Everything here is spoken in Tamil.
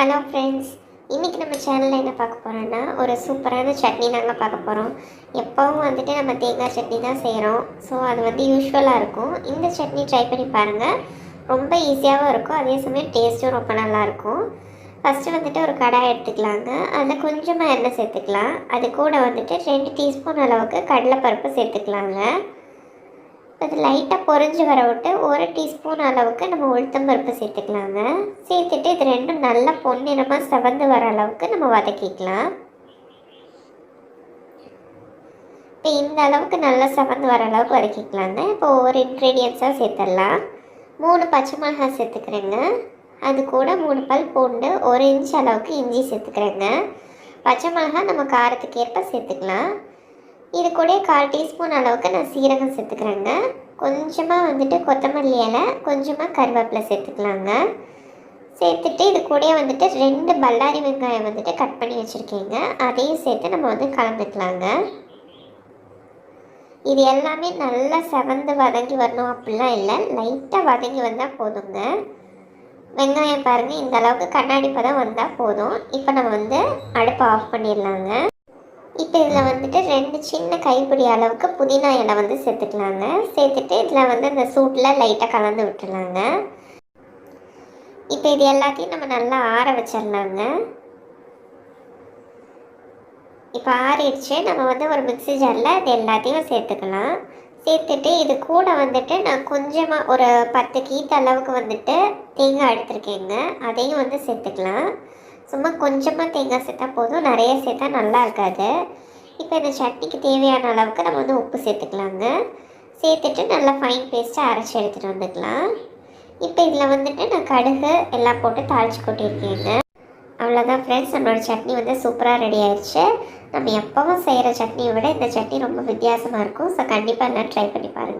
ஹலோ ஃப்ரெண்ட்ஸ் இன்றைக்கி நம்ம சேனலில் என்ன பார்க்க போகிறோன்னா ஒரு சூப்பரான சட்னி நாங்கள் பார்க்க போகிறோம் எப்போவும் வந்துட்டு நம்ம தேங்காய் சட்னி தான் செய்கிறோம் ஸோ அது வந்து யூஸ்வலாக இருக்கும். இந்த சட்னி ட்ரை பண்ணி பாருங்கள் ரொம்ப ஈஸியாகவும் இருக்கும். அதே சமயம் டேஸ்ட்டும் ரொம்ப நல்லாயிருக்கும் ஃபஸ்ட்டு வந்துட்டு ஒரு கடாய் எடுத்துக்கலாங்க. அதில் கொஞ்சமாக எண்ணெய் சேர்த்துக்கலாம். அது கூட வந்துட்டு ரெண்டு டீஸ்பூன் அளவுக்கு கடலைப்பருப்பு சேர்த்துக்கலாங்க. அது லைட்டாக பொறிஞ்சு வர விட்டு ஒரு டீஸ்பூன் அளவுக்கு நம்ம உளுத்தம் பருப்பு சேர்த்துக்கலாங்க. சேர்த்துட்டு இது ரெண்டும் நல்லா பொன்னிறமாக செவந்து வர அளவுக்கு நம்ம வதக்கிக்கலாம். இப்போ இந்த அளவுக்கு நல்லா செவந்து வர அளவுக்கு வதக்கிக்கலாங்க. இப்போ ஒவ்வொரு இன்க்ரீடியன்ஸாக சேர்த்துடலாம் மூணு பச்சை மிளகாய் சேர்த்துக்கிறேங்க. அது கூட மூணு பல் பூண்டு ஒரு இன்ச் அளவுக்கு இஞ்சி சேர்த்துக்கிறேங்க. பச்சை மிளகாய் நம்ம காரத்துக்கு ஏற்ப சேர்த்துக்கலாம். இது கூட கால் டீஸ்பூன் அளவுக்கு நான் சீரகம் சேர்த்துக்கிறேங்க. கொஞ்சமாக வந்துட்டு கொத்தமல்லி இலை கொஞ்சமாக கருவேப்பிலை சேர்த்துக்கலாங்க. சேர்த்துட்டு இது கூட வந்துட்டு ரெண்டு பல்லாரி வெங்காயம் வந்துட்டு கட் பண்ணி வச்சுருக்கீங்க. அதையும் சேர்த்து நம்ம வந்து கலந்துக்கலாங்க. இது எல்லாமே நல்லா செவந்து வதங்கி வரணும் அப்படிலாம் இல்லை. லைட்டாக வதங்கி வந்தால் போதுங்க. வெங்காயம் பாருங்கள் இந்த அளவுக்கு கண்ணாடி பதம் வந்தால் போதும். இப்போ நம்ம வந்து அடுப்பை ஆஃப் பண்ணிடலாங்க. இப்போ இதில் வந்துட்டு ரெண்டு சின்ன கைப்பிடி அளவுக்கு புதினா இலை வந்து சேர்த்துக்கலாங்க. சேர்த்துட்டு இதில் வந்து அந்த சூட்டில் லைட்டாக கலந்து விட்டுலாங்க இப்போ இது எல்லாத்தையும் நம்ம நல்லா ஆற வச்சிடலாங்க. இப்போ ஆறிடுச்சு. நம்ம வந்து ஒரு மிக்சி ஜாரில் இது எல்லாத்தையும் சேர்த்துக்கலாம். சேர்த்துட்டு இது கூட வந்துட்டு நான் கொஞ்சமாக ஒரு பத்து கீத்த அளவுக்கு வந்துட்டு தேங்காய் எடுத்திருக்கேங்க. அதையும் வந்து சேர்த்துக்கலாம். சும்மா கொஞ்சமாக தேங்காய் சேர்த்தா போதும். நிறைய சேர்த்தா நல்லா இருக்காது. இப்போ இந்த சட்னிக்கு தேவையான அளவுக்கு நம்ம வந்து உப்பு சேர்த்துக்கலாங்க. சேர்த்துட்டு நல்லா ஃபைன் பேஸ்ட்டாக அரைச்சி எடுத்துகிட்டு வந்துக்கலாம். இப்போ இதில் வந்துட்டு நான் கடுகு எல்லாம் போட்டு தாளித்து கொட்டியிருக்கேங்க. அவ்வளோதான் ஃப்ரெண்ட்ஸ் நம்மளோட சட்னி வந்து சூப்பராக ரெடி ஆயிடுச்சு நம்ம எப்போவும் செய்கிற சட்னியை விட இந்த சட்னி ரொம்ப வித்தியாசமாக இருக்கும். ஸோ கண்டிப்பாக எல்லாம் ட்ரை பண்ணி பாருங்கள்